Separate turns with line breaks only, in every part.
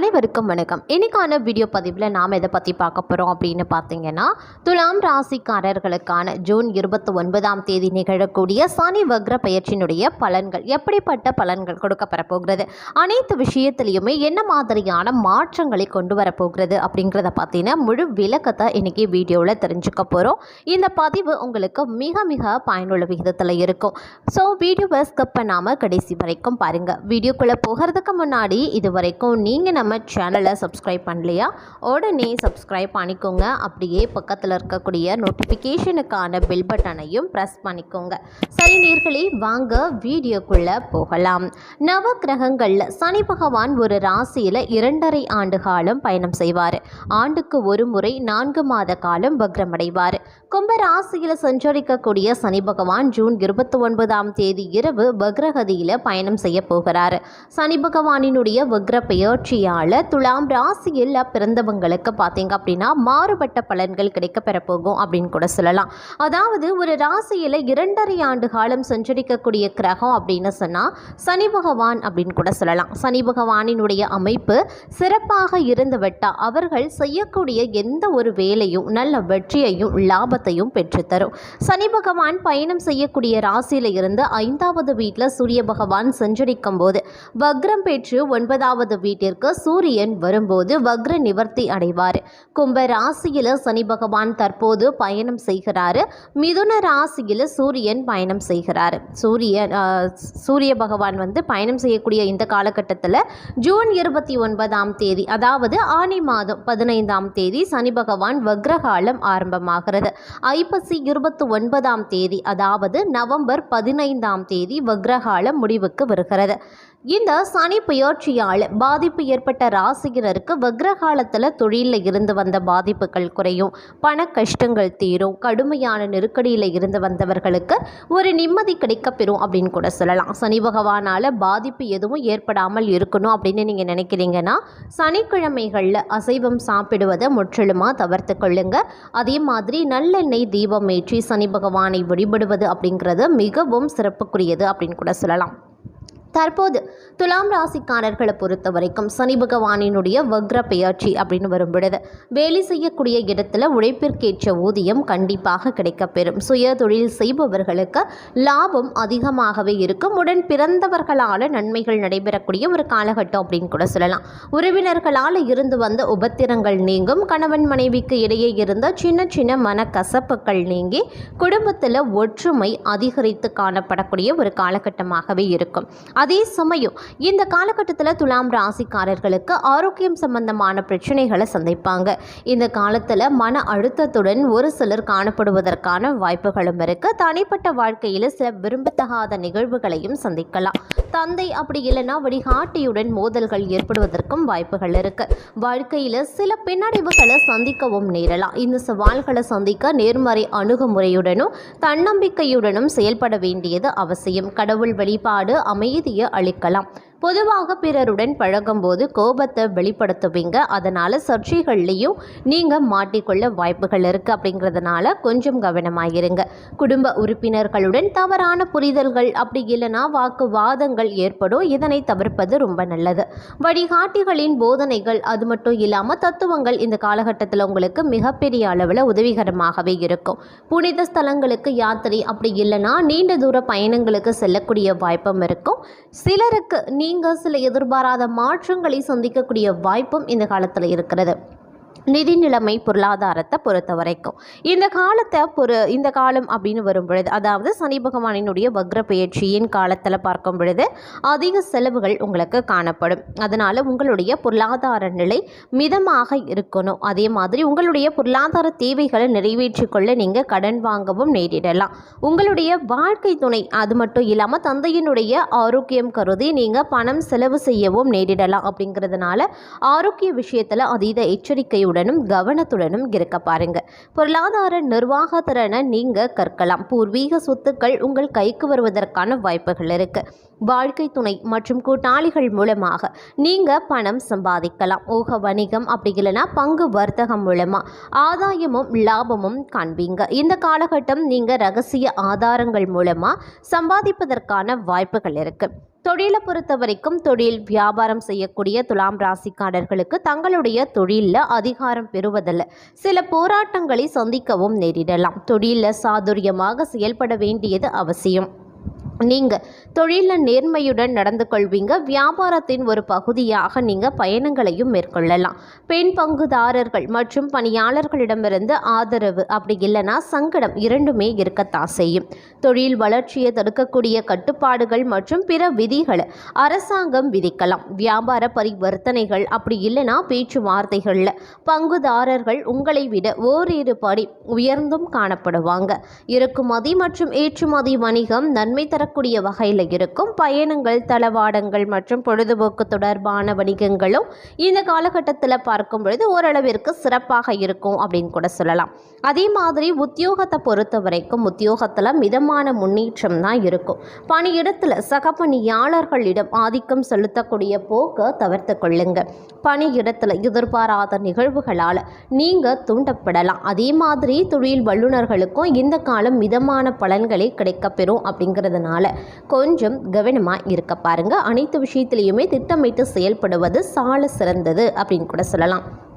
அனைவருக்கும் வணக்கம். இன்றைக்கான வீடியோ பதிவில் நாம் எதை பற்றி பார்க்க போகிறோம் அப்படின்னு பார்த்தீங்கன்னா துலாம் ராசிக்காரர்களுக்கான ஜூன் இருபத்தி ஒன்பதாம் தேதி நிகழக்கூடிய சனி வக்ர பயிற்சியினுடைய பலன்கள் எப்படிப்பட்ட பலன்கள் கொடுக்கப்பெற போகிறது அனைத்து விஷயத்திலையுமே என்ன மாதிரியான மாற்றங்களை கொண்டு வரப்போகிறது அப்படிங்கிறத பார்த்தீங்கன்னா முழு விளக்கத்தை இன்றைக்கி வீடியோவில் தெரிஞ்சுக்க போகிறோம் இந்த பதிவு உங்களுக்கு மிக மிக பயனுள்ள விகிதத்தில் இருக்கும். ஸோ வீடியோவை ஸ்கிப் பண்ணாமல் கடைசி வரைக்கும் பாருங்கள் வீடியோக்குள்ளே போகிறதுக்கு முன்னாடி இது வரைக்கும் நீங்கள் நம்ம சேனலை சப்ஸ்கிரைப் பண்ணலையா? உடனே சப்ஸ்கிரைப் பண்ணிக்கோங்க. அப்படியே பக்கத்தில் இருக்கக்கூடிய நோட்டிஃபிகேஷனுக்கான பெல் பட்டனையும் ப்ரெஸ் பண்ணிக்கோங்க. சரி நேர்களே வாங்க வீடியோக்குள்ளே போகலாம். நவ கிரகங்களில் சனி பகவான் ஒரு ராசியில் இரண்டரை ஆண்டு காலம் பயணம் செய்வார். ஆண்டுக்கு ஒரு முறை நான்கு மாத காலம் வக்ரமடைவார். கும்ப ராசியில் சஞ்சரிக்கக்கூடிய சனி பகவான் ஜூன் இருபத்தி ஒன்பதாம் தேதி இரவு வக்ரகதியில் பயணம் செய்ய போகிறார். சனி பகவானினுடைய வக்ர பெயர்ச்சியால் துலாம் ராசியில் பிறந்தவங்களுக்கு பார்த்தீங்க அப்படின்னா மாறுபட்ட பலன்கள் கிடைக்க பெறப்போகும் அப்படின்னு கூட சொல்லலாம். அதாவது ஒரு ராசியில் இரண்டரை ஆண்டு காலம் சஞ்சரிக்கக்கூடிய கிரகம் அப்படின்னு சொன்னால் சனி பகவான் அப்படின்னு கூட சொல்லலாம். சனி பகவானினுடைய அமைப்பு சிறப்பாக இருந்து விட்டால் அவர்கள் செய்யக்கூடிய எந்த ஒரு வேலையும் நல்ல வெற்றியையும் லாபத்தையும் பெற்றுத்தரும். சனி பகவான் பயணம் செய்யக்கூடிய ராசியில் இருந்து ஐந்தாவது வீட்டில் சூரிய பகவான் சஞ்சரிக்கும் போது வக்ரம் பெற்று ஒன்பதாவது வீட்டிற்கு சூரியன் வரும்போது வக்ர நிவர்த்தி அடைவார். கும்ப ராசியில் சனி பகவான் தற்போது பயணம் செய்கிறாரு. மிதுன ராசியில் சூரியன் பயணம் செய்கிறார். சூரியன் சூரிய பகவான் வந்து பயணம் செய்யக்கூடிய இந்த காலகட்டத்தில் ஜூன் இருபத்தி ஒன்பதாம் தேதி அதாவது ஆனி மாதம் பதினைந்தாம் தேதி சனி பகவான் வக்ரகாலம் ஆரம்பமாகிறது. ஐப்பசி இருபத்தி ஒன்பதாம் தேதி அதாவது நவம்பர் பதினைந்தாம் தேதி வக்ரகாலம் முடிவுக்கு வருகிறது. இந்த சனி புயற்சியால் பாதிப்பு ஏற்பட்ட ராசியினருக்கு வக்ரகாலத்தில் தொழிலில் இருந்து வந்த பாதிப்புகள் குறையும். பண கஷ்டங்கள் தீரும். கடுமையான நெருக்கடியில் இருந்து வந்தவர்களுக்கு ஒரு நிம்மதி கிடைக்கப்பெறும் அப்படின்னு கூட சொல்லலாம். சனி பகவானால் பாதிப்பு எதுவும் ஏற்படாமல் இருக்கணும் அப்படின்னு நீங்கள் நினைக்கிறீங்கன்னா சனிக்கிழமைகளில் அசைவம் சாப்பிடுவதை முற்றிலுமாக தவிர்த்து கொள்ளுங்க. அதே மாதிரி நல்லெண்ணெய் தீபம் ஏற்றி சனி பகவானை வழிபடுவது அப்படிங்கிறது மிகவும் சிறப்புக்குரியது அப்படின்னு கூட சொல்லலாம். தற்போது துலாம் ராசிக்காரர்களை பொறுத்த வரைக்கும் சனி பகவானினுடைய வக்ர பெயர்ச்சி அப்படின்னு வரும்பொழுது வேலை செய்யக்கூடிய இடத்துல உழைப்பிற்கேற்ற ஊதியம் கண்டிப்பாக கிடைக்கப்பெறும். சுய தொழில் செய்பவர்களுக்கு லாபம் அதிகமாகவே இருக்கும். உடன் பிறந்தவர்களால் நன்மைகள் நடைபெறக்கூடிய ஒரு காலகட்டம் அப்படின்னு கூட சொல்லலாம். உறவினர்களால் இருந்து வந்த உபத்திரங்கள் நீங்கும். கணவன் மனைவிக்கு இடையே இருந்த சின்ன சின்ன மனக்கசப்புகள் நீங்கி குடும்பத்தில் ஒற்றுமை அதிகரித்து காணப்படக்கூடிய ஒரு காலகட்டமாகவே இருக்கும். அதே சமயம் இந்த காலகட்டத்தில் துலாம் ராசிக்காரர்களுக்கு ஆரோக்கியம் சம்பந்தமான பிரச்சனைகளை சந்திப்பாங்க. இந்த காலத்தில் மன அழுத்தத்துடன் ஒரு சிலர் காணப்படுவதற்கான வாய்ப்புகளும் இருக்கு. தனிப்பட்ட வாழ்க்கையில் சில விரும்பத்தகாத நிகழ்வுகளையும் சந்திக்கலாம். தந்தை அப்படி இல்லைன்னா வழிகாட்டியுடன் மோதல்கள் ஏற்படுவதற்கும் வாய்ப்புகள் இருக்கு. வாழ்க்கையில் சில பின்னடைவுகளை சந்திக்கவும் நேரலாம். இந்த சவால்களை சந்திக்க நேர்மறை அணுகுமுறையுடனும் தன்னம்பிக்கையுடனும் செயல்பட வேண்டியது அவசியம். கடவுள் வழிபாடு அமைதியை அளிக்கலாம். பொதுவாக பிறருடன் பழகும்போது கோபத்தை வெளிப்படுத்துவீங்க. அதனால் சர்ச்சைகள்லையும் நீங்கள் மாட்டிக்கொள்ள வாய்ப்புகள் இருக்குது அப்படிங்கிறதுனால கொஞ்சம் கவனமாயிருங்க. குடும்ப உறுப்பினர்களுடன் தவறான புரிதல்கள் அப்படி இல்லைன்னா வாக்குவாதங்கள் ஏற்படும். இதனை தவிர்ப்பது ரொம்ப நல்லது. வழிகாட்டிகளின் போதனைகள் அது மட்டும் இல்லாமல் தத்துவங்கள் இந்த காலகட்டத்தில் உங்களுக்கு மிகப்பெரிய அளவில் உதவிகரமாகவே இருக்கும். புனித ஸ்தலங்களுக்கு யாத்திரை அப்படி இல்லைன்னா நீண்ட தூர பயணங்களுக்கு செல்லக்கூடிய வாய்ப்பும் இருக்கும். சிலருக்கு நீ நீங்கள் சில எதிர்பாராத மாற்றங்களை சந்திக்கக்கூடிய வாய்ப்பும் இந்த காலத்தில் இருக்கிறது. நிதி நிலைமை பொருளாதாரத்தை பொறுத்த வரைக்கும் இந்த காலத்தை பொறு இந்த காலம் அப்படின்னு வரும் பொழுது அதாவது சனி பகவானினுடைய வக்ர பயிற்சியின் காலத்தில் பார்க்கும் பொழுது அதிக செலவுகள் உங்களுக்கு காணப்படும். அதனால் உங்களுடைய பொருளாதார நிலை மிதமாக இருக்கணும். அதே மாதிரி உங்களுடைய பொருளாதார தேவைகளை நிறைவேற்றிக் கொள்ள நீங்கள் கடன் வாங்கவும் நேரிடலாம். உங்களுடைய வாழ்க்கை துணை அது மட்டும் இல்லாமல் தந்தையினுடைய ஆரோக்கியம் கருதி நீங்கள் பணம் செலவு செய்யவும் நேரிடலாம் அப்படிங்கிறதுனால ஆரோக்கிய விஷயத்தில் அதீத எச்சரிக்கையுடனும் கவனத்துடனும் இருக்க பாருங்க. பொருளாதார நிர்வாக திறனை நீங்கள் கற்கலாம். பூர்வீக சொத்துக்கள் உங்கள் கைக்கு வருவதற்கான வாய்ப்புகள் இருக்கு. வாழ்க்கை துணை மற்றும் கூட்டாளிகள் மூலமாக நீங்க பணம் சம்பாதிக்கலாம். ஊக வணிகம் அப்படி இல்லைன்னா பங்கு வர்த்தகம் மூலமா ஆதாயமும் லாபமும் காண்பீங்க. இந்த காலகட்டம் நீங்கள் ரகசிய ஆதாரங்கள் மூலமா சம்பாதிப்பதற்கான வாய்ப்புகள் இருக்கு. தொழிலை பொறுத்த வரைக்கும் தொழில் வியாபாரம் செய்யக்கூடிய துலாம் ராசிக்காரர்களுக்கு தங்களுடைய தொழிலில் அதிகாரம் பெறுவதில் சில போராட்டங்களை சந்திக்கவும் நேரிடலாம். தொழிலில் சாதுரியமாக செயல்பட வேண்டியது அவசியம். நீங்கள் தொழிலில் நேர்மையுடன் நடந்து கொள்வீங்க. வியாபாரத்தின் ஒரு பகுதியாக நீங்கள் பயணங்களையும் மேற்கொள்ளலாம். பெண் பங்குதாரர்கள் மற்றும் பணியாளர்களிடமிருந்து ஆதரவு அப்படி இல்லைன்னா சங்கடம் இரண்டுமே இருக்கத்தான் செய்யும். தொழில் வளர்ச்சியை தடுக்கக்கூடிய கட்டுப்பாடுகள் மற்றும் பிற விதிகளை அரசாங்கம் விதிக்கலாம். வியாபார பரிவர்த்தனைகள் அப்படி இல்லைன்னா பேச்சுவார்த்தைகளில் பங்குதாரர்கள் உங்களை விட ஓரிரு படி உயர்ந்தும் காணப்படுவாங்க. இறக்குமதி மற்றும் ஏற்றுமதி வணிகம் நன்மை தர தரக்கூடிய வகையில் இருக்கும். பயணங்கள் தளவாடங்கள் மற்றும் பொழுதுபோக்கு தொடர்பான வணிகங்களும் இந்த காலகட்டத்தில் பார்க்கும் பொழுது ஓரளவிற்கு சிறப்பாக இருக்கும் அப்படின்னு கூட சொல்லலாம். அதே மாதிரி உத்தியோகத்தை பொறுத்த வரைக்கும் உத்தியோகத்தில் மிதமான முன்னேற்றம் தான் இருக்கும். பணியிடத்தில் சக பணியாளர்களிடம் ஆதிக்கம் செலுத்தக்கூடிய போக்கை தவிர்த்து கொள்ளுங்க. பணியிடத்தில் எதிர்பாராத நிகழ்வுகளால் நீங்கள் தூண்டப்படலாம். அதே மாதிரி தொழில் வல்லுநர்களுக்கும் இந்த காலம் மிதமான பலன்களை கிடைக்கப்பெறும் அப்படிங்கிறதுனால கொஞ்சம் கவனமாக இருக்க பாருங்க. அனைத்து விஷயத்திலையுமே திட்டமிட்டு செயல்படுவது சால சிறந்தது அப்படின்னு கூட சொல்லலாம்.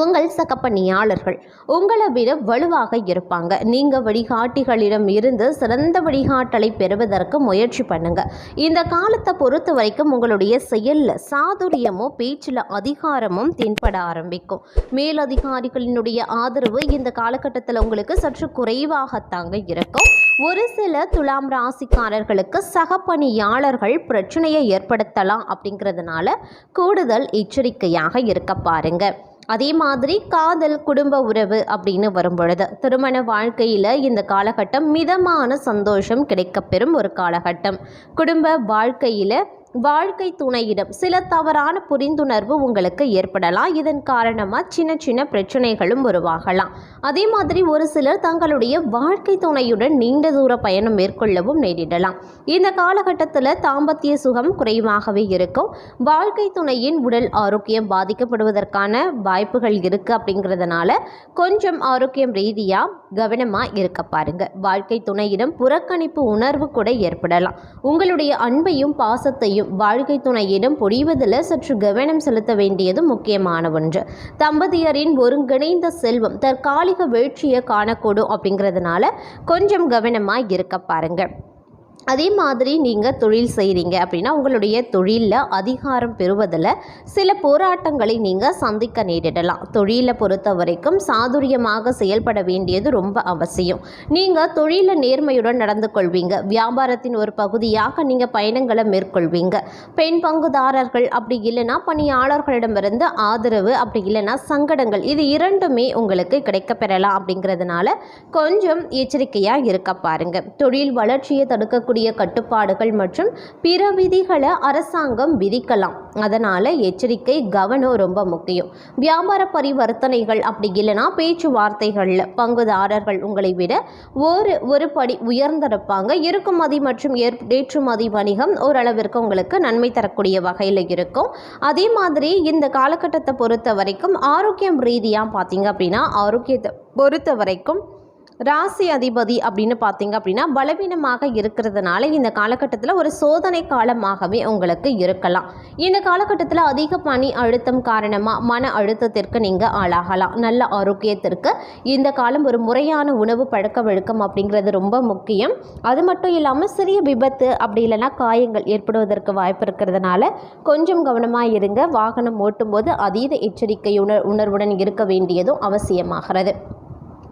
உங்கள் சக பணியாளர்கள் உங்களை விட வலுவாக இருப்பாங்க. நீங்கள் வழிகாட்டிகளிடம் இருந்து சிறந்த வழிகாட்டலை பெறுவதற்கு முயற்சி பண்ணுங்க. இந்த காலத்தை பொறுத்த வரைக்கும் உங்களுடைய செயலில் சாதுரியமும் பேச்சில் அதிகாரமும் தென்பட ஆரம்பிக்கும். மேலதிகாரிகளினுடைய ஆதரவு இந்த காலகட்டத்தில் உங்களுக்கு சற்று குறைவாகத்தாங்க இருக்கும். ஒரு சில துலாம் ராசிக்காரர்களுக்கு சக பணியாளர்கள் பிரச்சனையை ஏற்படுத்தலாம் அப்படிங்கிறதுனால கூடுதல் எச்சரிக்கையாக இருக்க பாருங்கள் அதே மாதிரி காதல் குடும்ப உறவு அப்படின்னு வரும்பொழுது திருமண வாழ்க்கையில் இந்த காலகட்டம் மிதமான சந்தோஷம் கிடைக்கப்பெறும் ஒரு காலகட்டம். குடும்ப வாழ்க்கையில் வாழ்க்கை துணையிடம் சில தவறான புரிந்துணர்வு உங்களுக்கு ஏற்படலாம். இதன் காரணமாக சின்ன சின்ன பிரச்சனைகளும் உருவாகலாம். அதே மாதிரி ஒரு சிலர் தங்களுடைய வாழ்க்கை துணையுடன் நீண்ட தூர பயணம் மேற்கொள்ளவும் நேரிடலாம். இந்த காலகட்டத்தில் தாம்பத்திய சுகம் குறைவாகவே இருக்கும். வாழ்க்கை துணையின் உடல் ஆரோக்கியம் பாதிக்கப்படுவதற்கான வாய்ப்புகள் இருக்குது அப்படிங்கிறதுனால கொஞ்சம் ஆரோக்கியம் ரீதியாக கவனமாக இருக்க பாருங்க. வாழ்க்கை துணையிடம் புறக்கணிப்பு உணர்வு கூட ஏற்படலாம். உங்களுடைய அன்பையும் பாசத்தையும் வாழ்க்கை துணையிடம் பொழிவதில் சற்று கவனம் செலுத்த வேண்டியது முக்கியமான ஒன்று. தம்பதியரின் ஒருங்கிணைந்த செல்வம் தற்காலிக வீழ்ச்சியை காணக்கூடும் அப்படிங்கிறதுனால கொஞ்சம் கவனமாக இருக்க பாருங்க. அதே மாதிரி நீங்கள் தொழில் செய்கிறீங்க அப்படின்னா உங்களுடைய தொழிலில் அதிகாரம் பெறுவதில் சில போராட்டங்களை நீங்கள் சந்திக்க நேரிடலாம். தொழிலை பொறுத்த வரைக்கும் சாதுரியமாக செயல்பட வேண்டியது ரொம்ப அவசியம். நீங்கள் தொழிலை நேர்மையுடன் நடந்து கொள்வீங்க. வியாபாரத்தின் ஒரு பகுதியாக நீங்கள் பயணங்களை மேற்கொள்வீங்க. பெண் பங்குதாரர்கள் அப்படி இல்லைன்னா பணியாளர்களிடமிருந்து ஆதரவு அப்படி இல்லைன்னா சங்கடங்கள் இது இரண்டுமே உங்களுக்கு கிடைக்கப்பெறலாம் அப்படிங்கிறதுனால கொஞ்சம் எச்சரிக்கையாக இருக்க பாருங்கள் தொழில் வளர்ச்சியை தடுக்கக்கூடிய கட்டுப்பாடுகள் மற்றும் பிற விதிகளை அரசாங்கம் விதிக்கலாம். அதனால் எச்சரிக்கை கவனம் ரொம்ப முக்கியம். வியாபார பரிவர்த்தனைகள் அப்படி இல்லைன்னா பேச்சுவார்த்தைகளில் பங்குதாரர்கள் உங்களை விட ஒரு ஒரு படி உயர்ந்திருப்பாங்க. இறக்குமதி மற்றும் ஏற் ஏற்றுமதி வணிகம் ஓரளவிற்கு உங்களுக்கு நன்மை தரக்கூடிய வகையில் இருக்கும். அதே மாதிரி இந்த காலகட்டத்தை பொறுத்த வரைக்கும் ஆரோக்கியம் ரீதியாக பார்த்தீங்க அப்படின்னா ஆரோக்கியத்தை பொறுத்த வரைக்கும் ராசி அதிபதி அப்படின்னு பார்த்தீங்க அப்படின்னா பலவீனமாக இருக்கிறதுனால இந்த காலகட்டத்தில் ஒரு சோதனை காலமாகவே உங்களுக்கு இருக்கலாம். இந்த காலகட்டத்தில் அதிக பணி அழுத்தம் காரணமாக மன அழுத்தத்திற்கு நீங்கள் ஆளாகலாம். நல்ல ஆரோக்கியத்திற்கு இந்த காலம் ஒரு முறையான உணவு பழக்க வழக்கம் அப்படிங்கிறது ரொம்ப முக்கியம். அது மட்டும் இல்லாமல் சிறிய விபத்து அப்படி இல்லைன்னா காயங்கள் ஏற்படுவதற்கு வாய்ப்பு இருக்கிறதுனால கொஞ்சம் கவனமாக இருங்க. வாகனம் ஓட்டும்போது அதீத எச்சரிக்கை உணர் உணர்வுடன் இருக்க வேண்டியதும் அவசியமாகிறது.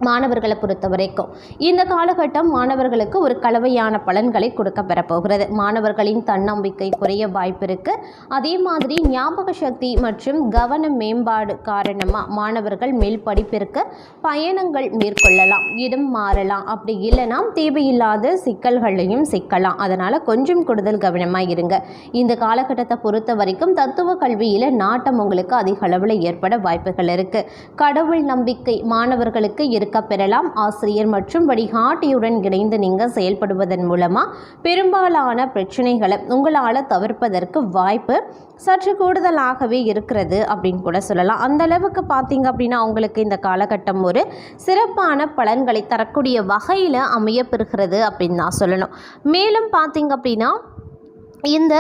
மாணவர்களை பொறுத்த வரைக்கும். இந்த காலகட்டம் மாணவர்களுக்கு ஒரு கலவையான பலன்களை கொடுக்க பெறப்போகிறது. மாணவர்களின் தன்னம்பிக்கை குறைய வாய்ப்பு இருக்கு. அதே மாதிரி ஞாபக சக்தி மற்றும் கவன மேம்பாடு காரணமாக மாணவர்கள் மேல் படிப்பிற்கு பயணங்கள் மேற்கொள்ளலாம். இடம் மாறலாம். அப்படி இல்லைனா தேவையில்லாத சிக்கல்களையும் சிக்கலாம். அதனால் கொஞ்சம் கூடுதல் கவனமாக இருங்க. இந்த காலகட்டத்தை பொறுத்த வரைக்கும் தத்துவ கல்வியில் நாட்டம் உங்களுக்கு அதிக அளவில் ஏற்பட வாய்ப்புகள் இருக்குது கடவுள் நம்பிக்கை மாணவர்களுக்கு இருக்க. பெறலாம். ஆசிரியர் மற்றும் வழிகாட்டியுடன் இணைந்து நீங்கள் செயல்படுவதன் மூலமாக பெரும்பாலான பிரச்சனைகளை உங்களால் தவிர்ப்பதற்கு வாய்ப்பு சற்று கூடுதலாகவே இருக்கிறது அப்படின்னு கூட சொல்லலாம். அந்த அளவுக்கு பார்த்தீங்க அப்படின்னா உங்களுக்கு இந்த காலகட்டம் ஒரு சிறப்பான பலன்களை தரக்கூடிய வகையில் அமையப்பெறுகிறது அப்படின்னு நான் சொல்லணும். மேலும் பார்த்தீங்க அப்படின்னா இந்த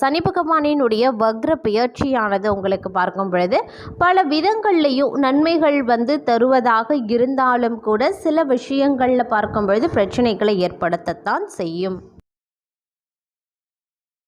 சனி பகவானினுடைய வக்ர பெயர்ச்சியானது உங்களுக்கு பார்க்கும் பொழுது பல விதங்கள்லையும் நன்மைகள் வந்து தருவதாக இருந்தாலும் கூட சில விஷயங்களில் பார்க்கும் பொழுது பிரச்சனைகளை ஏற்படுத்தத்தான் செய்யும்.